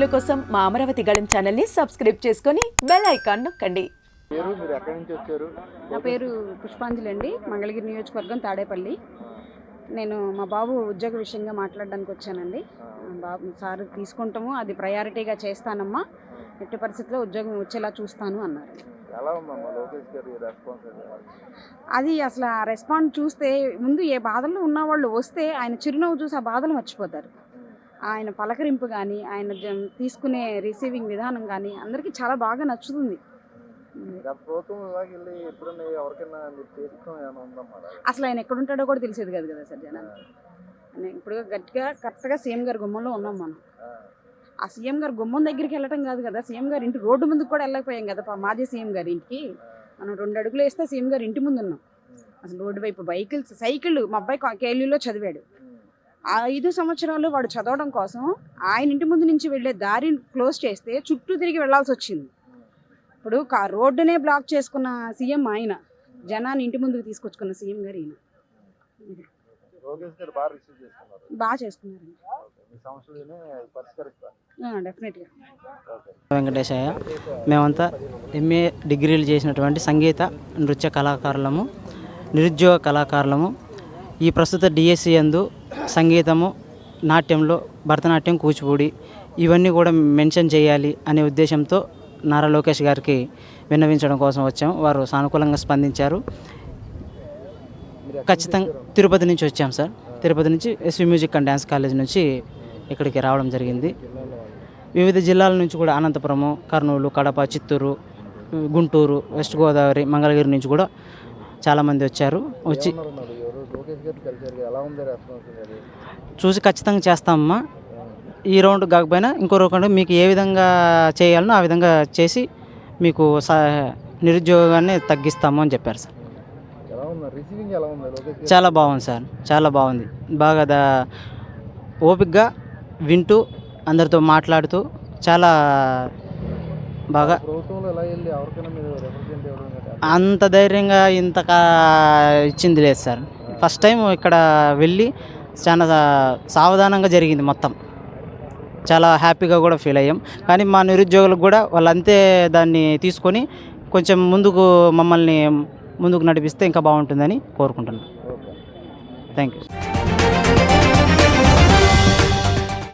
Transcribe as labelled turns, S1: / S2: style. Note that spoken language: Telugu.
S1: వీడియోల కోసం మా అమరావతి గళం ఛానల్ని సబ్స్క్రైబ్ చేసుకొని బెల్ ఐకాన్ నొక్కండి.
S2: పేరు మీరు ఎక్కడి నుంచి వచ్చారు?
S3: నా పేరు పుష్పాంజలి అండి మంగళగిరి నియోజకవర్గం తాడేపల్లి. నేను మా బాబు ఉద్యోగ విషయంగా మాట్లాడడానికి వచ్చానండి. బాబు సార్ తీసుకుంటాము అది ప్రయారిటీగా చేస్తానమ్మా. ఎట్టి పరిస్థితుల్లో ఉద్యోగం వచ్చేలా చూస్తాను అన్నారు.
S2: ఎలా ఉందమ్మా లోకేష్ గారి రెస్పాన్స్
S3: అది? అసలు ఆ రెస్పాండ్ చూస్తే ముందు ఏ బాధల్లో ఉన్నవాళ్ళు వస్తే ఆయన చిరునవ్వు చూసి ఆ బాధలు మర్చిపోతారు. ఆయన పలకరింపు కానీ ఆయన తీసుకునే రిసీవింగ్ విధానం కానీ అందరికీ చాలా బాగా నచ్చుతుంది? అసలు ఆయన ఎక్కడుంటాడో కూడా తెలిసేది కాదు కదా సార్ నేను ఇప్పుడు గట్టిగా కరెక్ట్గా సీఎం గారి గుమ్మంలో ఉన్నాం మనం.
S2: ఆ,
S3: సీఎం గారు గుమ్మం దగ్గరికి వెళ్ళటం కాదు కదా సీఎం గారి ఇంటి రోడ్డు ముందుకు కూడా వెళ్ళకపోయాం కదా మాజీ సీఎం గారి ఇంటికి. మనం రెండు అడుగులు వేస్తే సీఎం గారి ఇంటి ముందు ఉన్నాం. అసలు రోడ్డు వైపు బైకిల్స్ సైకిల్ మా అబ్బాయి కేలీలో చదివాడు. ఐదు సంవత్సరాలు వాడు చదవడం కోసం ఆయన ఇంటి ముందు నుంచి వెళ్ళే దారిని క్లోజ్ చేస్తే చుట్టూ తిరిగి వెళ్ళాల్సి వచ్చింది. ఇప్పుడు కా రోడ్డునే బ్లాక్ చేసుకున్న సీఎం ఆయన జనాన్ని ఇంటి ముందుకు తీసుకొచ్చుకున్న సీఎం గారు ఈయన.
S2: బాగా రిసీవ్ చేసుకున్నారు.
S3: చేసుకున్నారండి. డెఫినెట్గా.
S4: వెంకటేశయ్య మేమంతా ఎంఏ డిగ్రీలు చేసినటువంటి సంగీత నృత్య కళాకారులము నిరుద్యోగ కళాకారులము. ఈ ప్రస్తుత డిఎస్సి యందు సంగీతము నాట్యంలో భరతనాట్యం కూచిపూడి ఇవన్నీ కూడా మెన్షన్ చేయాలి అనే ఉద్దేశంతో నారా లోకేష్ గారికి విన్నవించడం కోసం వచ్చాము. వారు సానుకూలంగా స్పందించారు. ఖచ్చితంగా తిరుపతి నుంచి వచ్చాం సార్. తిరుపతి నుంచి SV music and dance college నుంచి ఇక్కడికి రావడం జరిగింది. వివిధ జిల్లాల నుంచి కూడా అనంతపురము కర్నూలు కడప చిత్తూరు గుంటూరు వెస్ట్ గోదావరి మంగళగిరి నుంచి కూడా చాలామంది వచ్చారు. వచ్చి
S2: కలిసారు ఎలా ఉంది రెస్పాన్స్
S4: చూసి ఖచ్చితంగా చేస్తామమ్మా. ఈ రౌండ్ కాకపోయినా ఇంకో రౌండ్ మీకు ఏ విధంగా చేయాలనో ఆ విధంగా చేసి మీకు నిరుద్యోగాన్ని తగ్గిస్తాము అని చెప్పారు సార్. చాలా బాగుంది సార్. చాలా బాగుంది. బాగా దా ఓపిక్గా వింటూ అందరితో మాట్లాడుతూ చాలా బాగా అంత ధైర్యంగా ఇంత ఇచ్చింది లేదు సార్. ఫస్ట్ టైం ఇక్కడ వెళ్ళి చాలా సావధానంగా జరిగింది మొత్తం. చాలా హ్యాపీగా కూడా ఫీల్ అయ్యాం. కానీ మా నిరుద్యోగులకు కూడా వాళ్ళు అంతే దాన్ని తీసుకొని కొంచెం ముందుకు మమ్మల్ని ముందుకు నడిపిస్తే ఇంకా బాగుంటుందని కోరుకుంటున్నాను థ్యాంక్ యూ